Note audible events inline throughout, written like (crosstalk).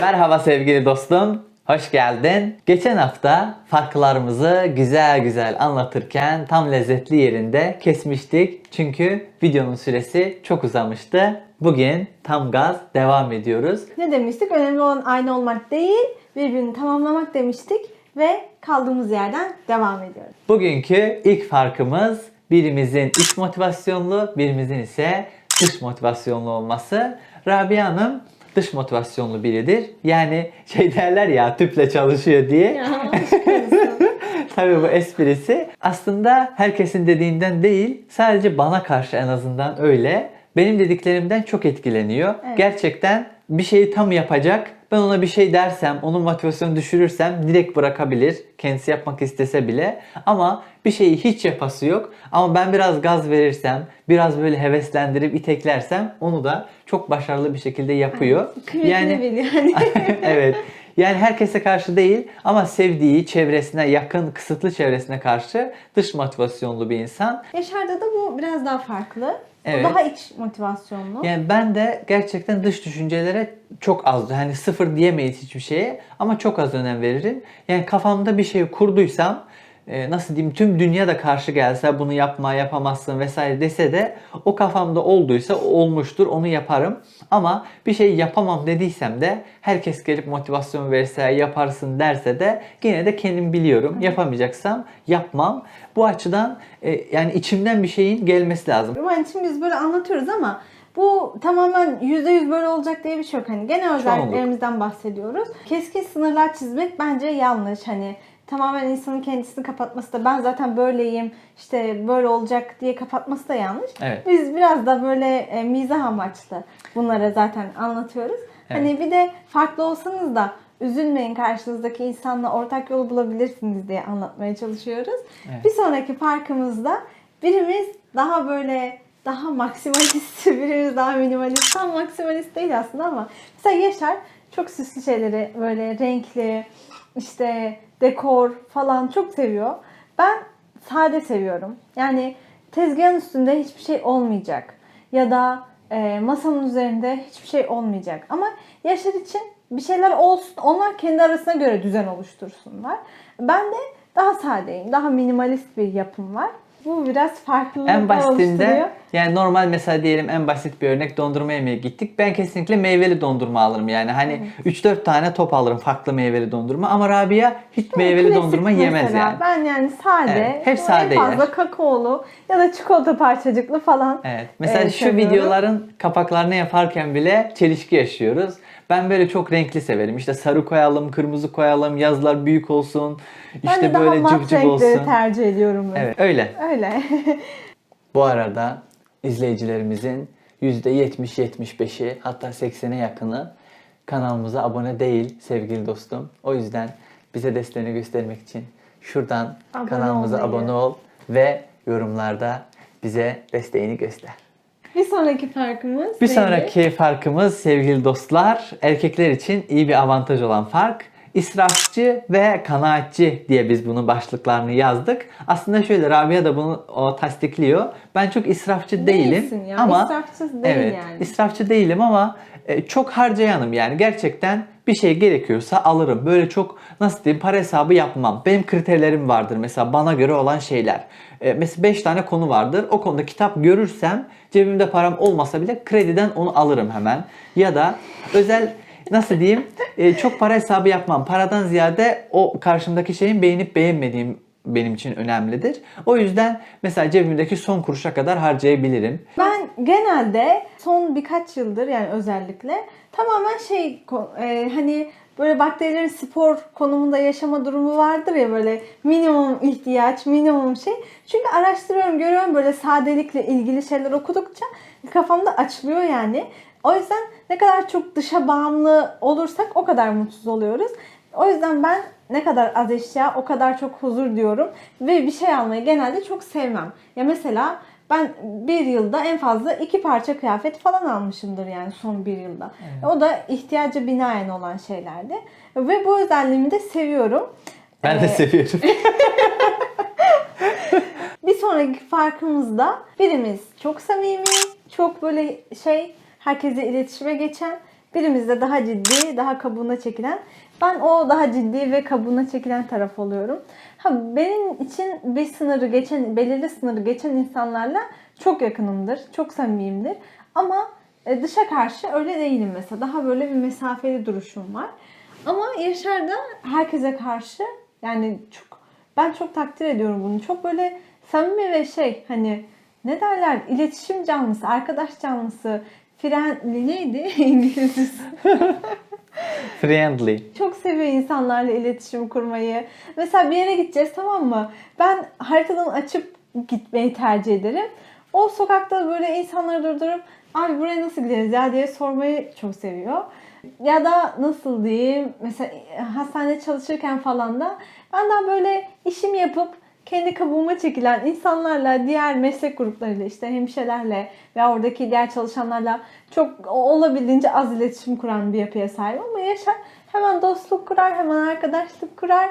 Merhaba sevgili dostum. Hoş geldin. Geçen hafta farklarımızı güzel güzel anlatırken tam lezzetli yerinde kesmiştik. Çünkü videonun süresi çok uzamıştı. Bugün tam gaz devam ediyoruz. Ne demiştik? Önemli olan aynı olmak değil, birbirini tamamlamak demiştik ve kaldığımız yerden devam ediyoruz. Bugünkü ilk farkımız birimizin iç motivasyonlu, birimizin ise dış motivasyonlu olması. Rabia Hanım dış motivasyonlu biridir. Yani şey (laughs) derler ya tüple çalışıyor diye. (laughs) Tabii bu esprisi. Aslında herkesin dediğinden değil, sadece bana karşı en azından öyle. Benim dediklerimden çok etkileniyor. Evet. Gerçekten bir şeyi tam yapacak. Ben ona bir şey dersem, onun motivasyonu düşürürsem direkt bırakabilir. Kendisi yapmak istese bile. Ama bir şeyi hiç yapası yok. Ama ben biraz gaz verirsem, biraz böyle heveslendirip iteklersem onu da çok başarılı bir şekilde yapıyor. Kıymetini biliyor. Yani. (laughs) evet. Yani herkese karşı değil ama sevdiği çevresine yakın, kısıtlı çevresine karşı dış motivasyonlu bir insan. Yaşar'da da bu biraz daha farklı. Evet. O daha iç motivasyonlu. Yani ben de gerçekten dış düşüncelere çok az, hani sıfır diyemeyiz hiçbir şeye ama çok az önem veririm. Yani kafamda bir şey kurduysam, e, nasıl diyeyim tüm dünya da karşı gelse bunu yapma yapamazsın vesaire dese de o kafamda olduysa olmuştur onu yaparım. Ama bir şey yapamam dediysem de herkes gelip motivasyon verse yaparsın derse de yine de kendim biliyorum. Yapamayacaksam yapmam. Bu açıdan e, yani içimden bir şeyin gelmesi lazım. Yani şimdi biz böyle anlatıyoruz ama bu tamamen %100 böyle olacak diye bir şey yok. Hani genel özelliklerimizden bahsediyoruz. Keskin sınırlar çizmek bence yanlış. Hani tamamen insanın kendisini kapatması da ben zaten böyleyim işte böyle olacak diye kapatması da yanlış. Evet. Biz biraz da böyle e, mizah amaçlı bunlara zaten anlatıyoruz. Hani bir de farklı olsanız da üzülmeyin karşınızdaki insanla ortak yol bulabilirsiniz diye anlatmaya çalışıyoruz. Evet. Bir sonraki farkımızda birimiz daha böyle daha maksimalist, (laughs) birimiz daha minimalist. Tam maksimalist değil aslında ama mesela Yaşar çok süslü şeyleri böyle renkli, işte dekor falan çok seviyor. Ben sade seviyorum. Yani tezgahın üstünde hiçbir şey olmayacak. Ya da e, masanın üzerinde hiçbir şey olmayacak. Ama Yaşar için bir şeyler olsun. Onlar kendi arasına göre düzen oluştursunlar. Ben de daha sadeyim. Daha minimalist bir yapım var. Bu biraz farklılıklar En basitinde. Yani normal mesela diyelim en basit bir örnek dondurma yemeye gittik. Ben kesinlikle meyveli dondurma alırım yani. Hani 3-4 tane top alırım farklı meyveli dondurma ama Rabia hiç meyveli Klasik dondurma yemez mesela. yani. Ben yani sade, Evet, hep sade en fazla yer. kakaolu ya da çikolata parçacıklı falan. Evet. Mesela e, şu seviyorum. videoların kapaklarını yaparken bile çelişki yaşıyoruz. Ben böyle çok renkli severim. İşte sarı koyalım, kırmızı koyalım, yazlar büyük olsun. ben işte de daha böyle mat cıvcıv olsun. tercih ediyorum. Ben. Evet, öyle. Öyle. (laughs) Bu arada izleyicilerimizin %70-75'i hatta 80'e yakını kanalımıza abone değil sevgili dostum. O yüzden bize desteğini göstermek için şuradan Abone kanalımıza olmayı. abone ol ve yorumlarda bize desteğini göster. bir sonraki farkımız Bir neydi? sonraki farkımız sevgili dostlar erkekler için iyi bir avantaj olan fark. İsrafçı ve kanaatçi diye biz bunun başlıklarını yazdık. Aslında şöyle Rabia da bunu o tasdikliyor. Ben çok israfçı değilim Değilsin ya, ama israfçı değil evet, yani. israfçı değilim ama e, çok harcayanım yani gerçekten bir şey gerekiyorsa alırım. Böyle çok nasıl diyeyim para hesabı yapmam. Benim kriterlerim vardır mesela bana göre olan şeyler. E, mesela 5 tane konu vardır. O konuda kitap görürsem cebimde param olmasa bile krediden onu alırım hemen. Ya da özel nasıl diyeyim e, çok para hesabı yapmam. Paradan ziyade o karşımdaki şeyin beğenip beğenmediğim benim için önemlidir. O yüzden mesela cebimdeki son kuruşa kadar harcayabilirim. Ben genelde son birkaç yıldır yani özellikle tamamen şey e, hani böyle bakterilerin spor konumunda yaşama durumu vardır ya böyle minimum ihtiyaç, minimum şey. Çünkü araştırıyorum, görüyorum böyle sadelikle ilgili şeyler okudukça kafamda açılıyor yani. O yüzden ne kadar çok dışa bağımlı olursak o kadar mutsuz oluyoruz. O yüzden ben ne kadar az eşya o kadar çok huzur diyorum. Ve bir şey almayı genelde çok sevmem. Ya mesela ben bir yılda en fazla iki parça kıyafet falan almışımdır yani son bir yılda. O da ihtiyaca binaen olan şeylerdi. Ve bu özelliğimi de seviyorum. Ben de Ee, seviyorum. (laughs) (laughs) Bir sonraki farkımız da birimiz çok samimi, çok böyle şey herkese iletişime geçen, Birimizde daha ciddi, daha kabuğuna çekilen. Ben o daha ciddi ve kabuğuna çekilen taraf oluyorum. Ha benim için bir sınırı geçen, belirli sınırı geçen insanlarla çok yakınımdır, çok samimiyimdir. Ama e, dışa karşı öyle değilim mesela. Daha böyle bir mesafeli duruşum var. Ama Yaşar da herkese karşı yani çok ben çok takdir ediyorum bunu. Çok böyle samimi ve şey hani ne derler iletişim canlısı, arkadaş canlısı, friendly neydi (laughs) İngilizcesi? (laughs) Friendly. Çok seviyor insanlarla iletişim kurmayı. Mesela bir yere gideceğiz tamam mı? Ben haritadan açıp gitmeyi tercih ederim. O sokakta böyle insanları durdurup abi buraya nasıl gideriz ya diye sormayı çok seviyor. Ya da nasıl diyeyim mesela hastanede çalışırken falan da ben daha böyle işimi yapıp kendi kabuğuma çekilen insanlarla, diğer meslek gruplarıyla işte hemşirelerle ve oradaki diğer çalışanlarla çok olabildiğince az iletişim kuran bir yapıya sahip ama Yaşar hemen dostluk kurar, hemen arkadaşlık kurar.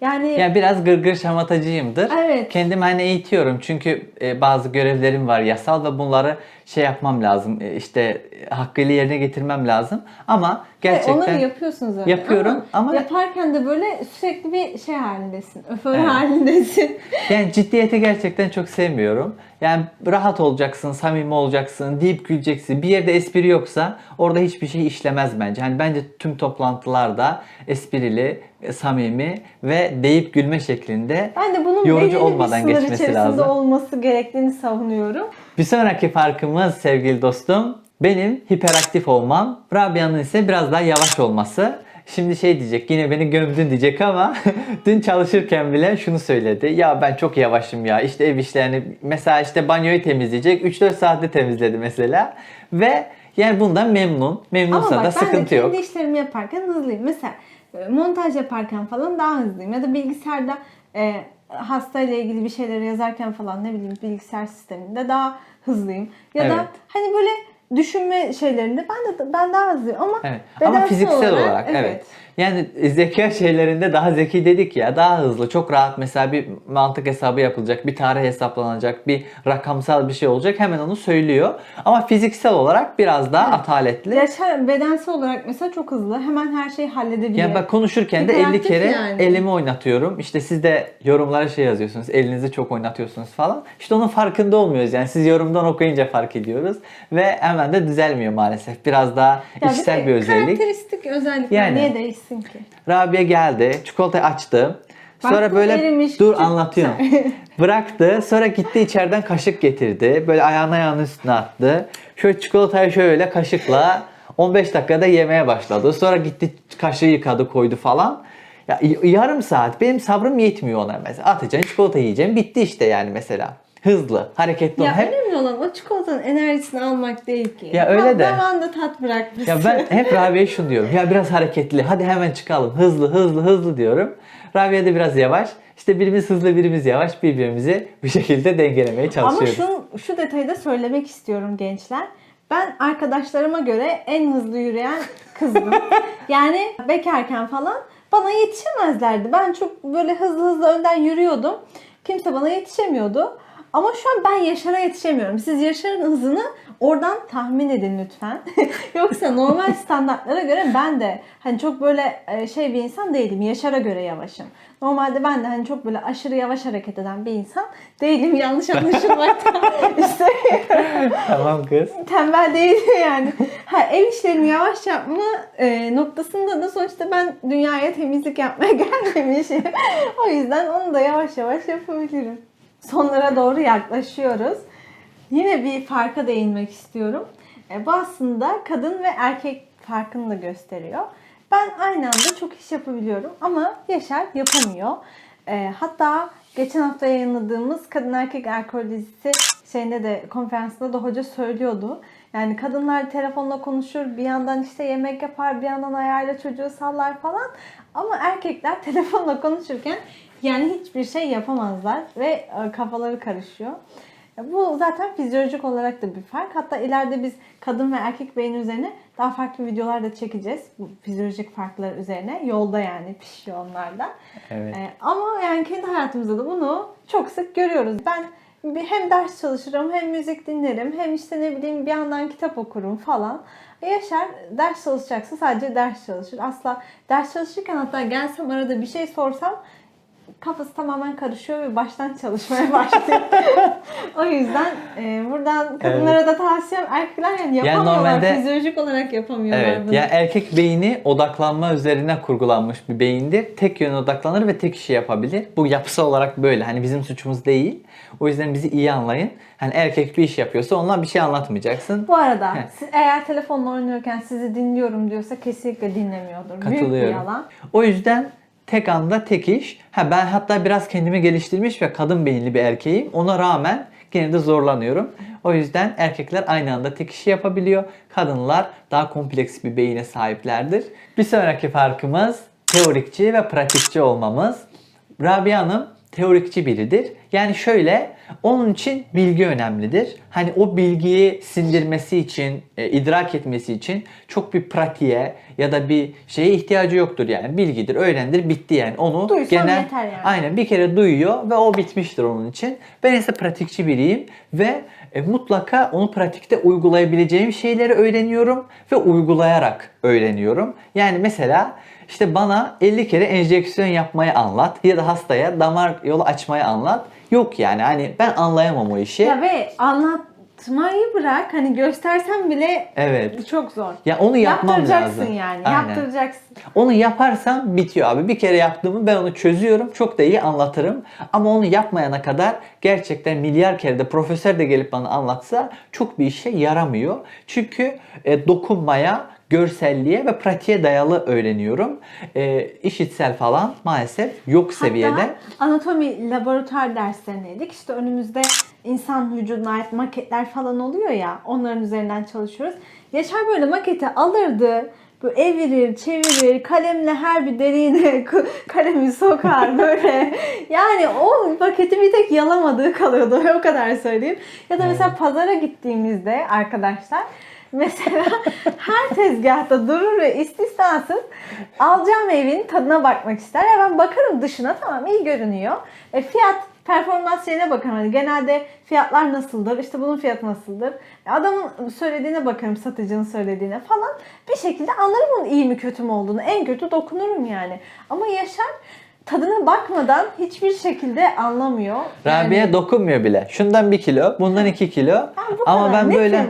Yani Ya biraz gırgır şamatacıyımdır. Evet. Kendimi hani eğitiyorum çünkü e, bazı görevlerim var yasal ve bunları şey yapmam lazım. E, işte e, hakkıyla yerine getirmem lazım. Ama gerçekten onları yapıyorsun zaten. yapıyorum ama- yaparken de böyle sürekli bir şey halindesin. Öföre Evet. halindesin. (laughs) yani ciddiyeti gerçekten çok sevmiyorum. Yani rahat olacaksın, samimi olacaksın, deyip güleceksin. Bir yerde espri yoksa orada hiçbir şey işlemez bence. Hani bence tüm toplantılarda esprili, samimi ve deyip gülme şeklinde Ben de bunun Yorucu olmadan bir geçmesi lazım. olması gerektiğini savunuyorum. Bir sonraki farkımız sevgili dostum benim hiperaktif olmam. Rabia'nın ise biraz daha yavaş olması. Şimdi şey diyecek yine beni gömdün diyecek ama (laughs) dün çalışırken bile şunu söyledi. Ya ben çok yavaşım ya işte ev işlerini mesela işte banyoyu temizleyecek 3-4 saatte temizledi mesela. Ve yani bundan memnun. Memnunsa Ama da bak ben de sıkıntı yok. kendi işlerimi yaparken hızlıyım. Mesela e, montaj yaparken falan daha hızlıyım. Ya da bilgisayarda e, hastayla ilgili bir şeyleri yazarken falan ne bileyim bilgisayar sisteminde daha hızlıyım. Ya da Evet. hani böyle düşünme şeylerinde ben de ben daha hızlıyım ama Evet. Ama fiziksel olarak, evet. Yani zeka şeylerinde daha zeki dedik ya daha hızlı çok rahat mesela bir mantık hesabı yapılacak bir tarih hesaplanacak bir rakamsal bir şey olacak hemen onu söylüyor. Ama fiziksel olarak biraz daha ataletli. Yaşar bedensel olarak mesela çok hızlı. Hemen her şeyi halledebiliyor. Yani bak konuşurken de 50 Hiperaktif kere yani. elimi oynatıyorum. İşte siz de yorumlara şey yazıyorsunuz. Elinizi çok oynatıyorsunuz falan. İşte onun farkında olmuyoruz. Yani siz yorumdan okuyunca fark ediyoruz. Ve hemen de düzelmiyor maalesef. Biraz daha Ya içsel de bir özellik. Karakteristik özellikler Yani. niye değişsin ki? Rabia geldi. Çikolatayı açtı. Sonra Baktım böyle erimiş, dur küçük. anlatıyorum. (laughs) Bıraktı. Sonra gitti içeriden kaşık getirdi. Böyle ayağını ayağının üstüne attı. Şöyle çikolatayı şöyle kaşıkla 15 dakikada yemeye başladı. Sonra gitti kaşığı yıkadı koydu falan. Ya yarım saat benim sabrım yetmiyor ona mesela. Atacaksın çikolata yiyeceğim. Bitti işte yani mesela. Hızlı, hareketli. Ya Hep önemli olan o çikolatanın enerjisini almak değil ki. Ya öyle de. Damağında tat bırakmışsın. Ya ben hep (laughs) Rabia'ya şunu diyorum. Ya biraz hareketli. Hadi hemen çıkalım. Hızlı hızlı hızlı diyorum. Rabia da biraz yavaş. İşte birimiz hızlı birimiz yavaş birbirimizi bir şekilde dengelemeye Ama çalışıyoruz. şu, şu detayı da söylemek istiyorum gençler. Ben arkadaşlarıma göre en hızlı yürüyen kızdım. (laughs) yani bekarken falan bana yetişemezlerdi. Ben çok böyle hızlı hızlı önden yürüyordum. Kimse bana yetişemiyordu. Ama şu an ben Yaşar'a yetişemiyorum. Siz Yaşar'ın hızını oradan tahmin edin lütfen. (laughs) Yoksa normal standartlara göre ben de hani çok böyle e, şey bir insan değilim. Yaşar'a göre yavaşım. Normalde ben de hani çok böyle aşırı yavaş hareket eden bir insan değilim. Yanlış (laughs) anlaşılmaktan (laughs) istemiyorum. tamam kız. Tembel değil yani. Ha, ev işlerimi yavaş yapma e, noktasında da sonuçta ben dünyaya temizlik yapmaya gelmemişim. o yüzden onu da yavaş yavaş yapabilirim. Sonlara doğru yaklaşıyoruz. Yine bir farka değinmek istiyorum. E, bu aslında kadın ve erkek farkını da gösteriyor. Ben aynı anda çok iş yapabiliyorum ama Yaşar yapamıyor. E, hatta geçen hafta yayınladığımız Kadın Erkek Alkol dizisi şeyinde de konferansında da hoca söylüyordu. Yani kadınlar telefonla konuşur, bir yandan işte yemek yapar, bir yandan ayağıyla çocuğu sallar falan. Ama erkekler (laughs) telefonla konuşurken yani hiçbir şey yapamazlar ve e, kafaları karışıyor. Bu zaten fizyolojik olarak da bir fark. Hatta ileride biz kadın ve erkek beyin üzerine daha farklı videolar da çekeceğiz. Bu fizyolojik farklar üzerine. Yolda yani pişiyor onlar da. Evet. Ee, ama yani kendi hayatımızda da bunu çok sık görüyoruz. Ben hem ders çalışırım hem müzik dinlerim hem işte ne bileyim bir yandan kitap okurum falan. E, Yaşar ders çalışacaksa sadece ders çalışır. Asla ders çalışırken hatta gelsem arada bir şey sorsam kafası tamamen karışıyor ve baştan çalışmaya (laughs) başlıyor. o yüzden e, buradan kadınlara da tavsiyem erkekler yani yapamıyorlar. normalde- Fizyolojik olarak yapamıyorlar Evet. bunu. Ya erkek beyni odaklanma üzerine kurgulanmış bir beyindir. Tek yöne odaklanır ve tek işi yapabilir. Bu yapısı olarak böyle. Hani bizim suçumuz değil. O yüzden bizi iyi anlayın. Hani erkek bir iş yapıyorsa onunla bir şey anlatmayacaksın. Bu arada siz eğer telefonla oynuyorken sizi dinliyorum diyorsa kesinlikle dinlemiyordur. Büyük bir Katılıyorum. yalan. O yüzden tek anda tek iş. Ha ben hatta biraz kendimi geliştirmiş ve kadın beyinli bir erkeğim. Ona rağmen gene de zorlanıyorum. O yüzden erkekler aynı anda tek işi yapabiliyor. Kadınlar daha kompleks bir beyine sahiplerdir. Bir sonraki farkımız teorikçi ve pratikçi olmamız. Rabia Hanım teorikçi biridir. Yani şöyle onun için bilgi önemlidir. Hani o bilgiyi sindirmesi için, e, idrak etmesi için çok bir pratiğe ya da bir şeye ihtiyacı yoktur yani. Bilgidir, öğrendir, bitti yani. Onu Duysam genel yeter yani. aynen bir kere duyuyor ve o bitmiştir onun için. Ben ise pratikçi biriyim ve e, mutlaka onu pratikte uygulayabileceğim şeyleri öğreniyorum ve uygulayarak öğreniyorum. Yani mesela işte bana 50 kere enjeksiyon yapmayı anlat ya da hastaya damar yolu açmayı anlat. Yok yani hani ben anlayamam o işi. Ya ve anlatmayı bırak hani göstersen bile Evet. çok zor. Ya onu yapmam Yaptıracaksın lazım. yani. Aynen. Yaptıracaksın. Onu yaparsam bitiyor abi. Bir kere yaptığımı ben onu çözüyorum. Çok da iyi anlatırım. Ama onu yapmayana kadar gerçekten milyar kere de profesör de gelip bana anlatsa çok bir işe yaramıyor. Çünkü e, dokunmaya, görselliğe ve pratiğe dayalı öğreniyorum. E, işitsel falan maalesef yok seviyede. Hatta anatomi laboratuvar derslerindeydik. İşte önümüzde insan vücuduna ait maketler falan oluyor ya. Onların üzerinden çalışıyoruz. Yaşar böyle maketi alırdı. Böyle evirir, çevirir, kalemle her bir deliğine kalemi sokar böyle. (laughs) Yani o maketi bir tek yalamadığı kalıyordu. (laughs) O kadar söyleyeyim. Ya da mesela pazara gittiğimizde arkadaşlar (laughs) Mesela her tezgahta durur ve istisnasız alacağım evin tadına bakmak ister. Ya ben bakarım dışına tamam iyi görünüyor. E, fiyat performans şeyine bakarım. Hani genelde fiyatlar nasıldır? İşte bunun fiyatı nasıldır? Adamın söylediğine bakarım, satıcının söylediğine falan. Bir şekilde anlarım onun iyi mi kötü mü olduğunu. En kötü dokunurum yani. Ama Yaşar tadına bakmadan hiçbir şekilde anlamıyor. Yani- dokunmuyor bile. Şundan 1 kilo, bundan 2 kilo. bu Ama ben böyle.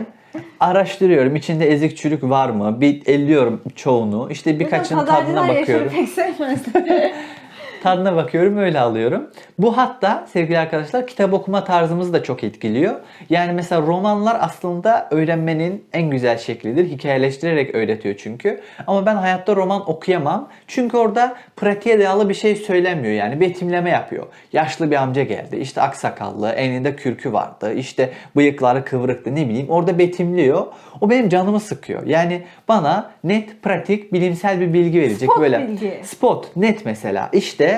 Araştırıyorum. İçinde ezik çürük var mı? Bir elliyorum çoğunu. İşte birkaçının tadına bakıyorum. Pek sevmezler. (laughs) Tadına bakıyorum öyle alıyorum. Bu hatta sevgili arkadaşlar kitap okuma tarzımızı da çok etkiliyor. Yani mesela romanlar aslında öğrenmenin en güzel şeklidir. Hikayeleştirerek öğretiyor çünkü. Ama ben hayatta roman okuyamam. Çünkü orada pratiğe dayalı bir şey söylemiyor yani. Betimleme yapıyor. Yaşlı bir amca geldi. işte aksakallı, elinde kürkü vardı. işte bıyıkları kıvrıktı ne bileyim. Orada betimliyor. O benim canımı sıkıyor. Yani bana net, pratik, bilimsel bir bilgi verecek. Spot böyle bilgi. Spot net mesela işte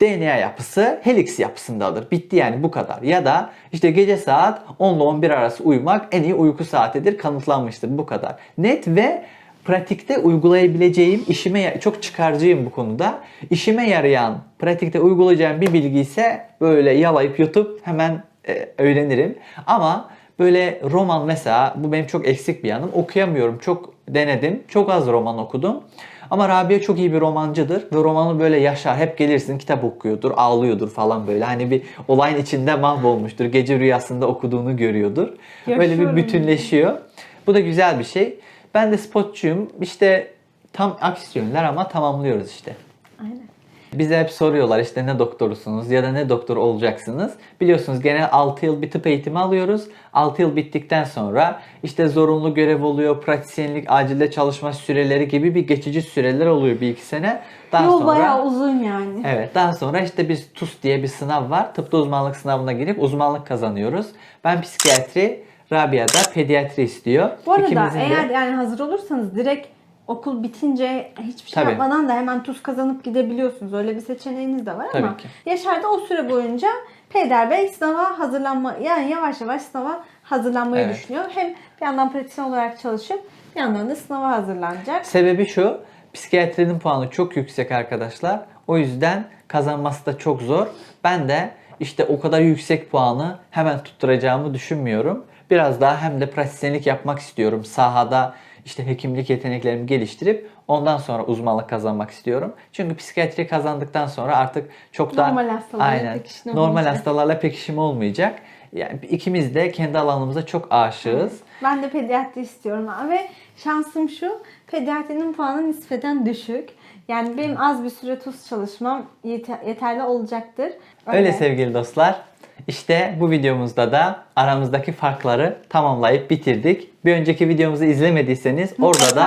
DNA yapısı helix yapısındadır. Bitti yani bu kadar. Ya da işte gece saat 10 ile 11 arası uyumak en iyi uyku saatidir. Kanıtlanmıştır bu kadar. Net ve pratikte uygulayabileceğim, işime çok çıkarcıyım bu konuda. İşime yarayan, pratikte uygulayacağım bir bilgi ise böyle yalayıp yutup hemen e, öğrenirim. Ama böyle roman mesela bu benim çok eksik bir yanım. Okuyamıyorum. Çok denedim. Çok az roman okudum. Ama Rabia çok iyi bir romancıdır ve romanı böyle yaşar. Hep gelirsin kitap okuyordur, ağlıyordur falan böyle. Hani bir olayın içinde mahvolmuştur. Gece rüyasında okuduğunu görüyordur. Böyle bir Yaşıyorum. bütünleşiyor. Bu da güzel bir şey. Ben de spotçuyum. İşte tam aksi yönler ama tamamlıyoruz işte. Aynen. Bize hep soruyorlar işte ne doktorusunuz ya da ne doktor olacaksınız. Biliyorsunuz genel 6 yıl bir tıp eğitimi alıyoruz. 6 yıl bittikten sonra işte zorunlu görev oluyor, pratisyenlik, acilde çalışma süreleri gibi bir geçici süreler oluyor bir iki sene. Daha Yol sonra bayağı uzun yani. Evet daha sonra işte biz TUS diye bir sınav var. Tıpta uzmanlık sınavına girip uzmanlık kazanıyoruz. Ben psikiyatri, Rabia da pediatri istiyor. Bu arada İkimizin de- eğer yani hazır olursanız direkt okul bitince hiçbir şey Tabii. yapmadan da hemen tuz kazanıp gidebiliyorsunuz. Öyle bir seçeneğiniz de var Tabii ama ki. Yaşar da o süre boyunca Peyder Bey sınava hazırlanma yani yavaş yavaş sınava hazırlanmayı Evet. düşünüyor. Hem bir yandan pratisyen olarak çalışıp bir yandan da sınava hazırlanacak. Sebebi şu, psikiyatrinin puanı çok yüksek arkadaşlar. O yüzden kazanması da çok zor. Ben de işte o kadar yüksek puanı hemen tutturacağımı düşünmüyorum. Biraz daha hem de pratisyenlik yapmak istiyorum. Sahada işte hekimlik yeteneklerimi geliştirip ondan sonra uzmanlık kazanmak istiyorum. Çünkü psikiyatri kazandıktan sonra artık çok daha Normal hastalarla aynen pek işin normal olmayacak. hastalarla pek işim olmayacak. Yani ikimiz de kendi alanımıza çok aşığız. Ben de pediatri istiyorum ve şansım şu pediatrinin puanı nispeten düşük. Yani benim az bir süre tuz çalışmam yete- yeterli olacaktır. Öyle sevgili dostlar. İşte bu videomuzda da aramızdaki farkları tamamlayıp bitirdik. Bir önceki videomuzu izlemediyseniz orada da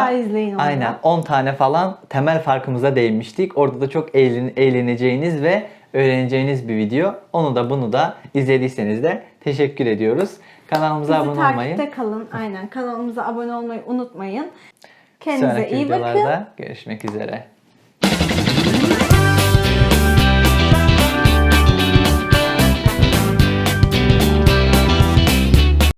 aynen 10 tane falan temel farkımıza değinmiştik. Orada da çok eğlen- eğleneceğiniz ve öğreneceğiniz bir video. Onu da bunu da izlediyseniz de teşekkür ediyoruz. Kanalımıza Bizi abone olmayı, takipte kalın. Aynen kanalımıza abone olmayı unutmayın. Kendinize sonraki iyi bakın. videolarda görüşmek üzere.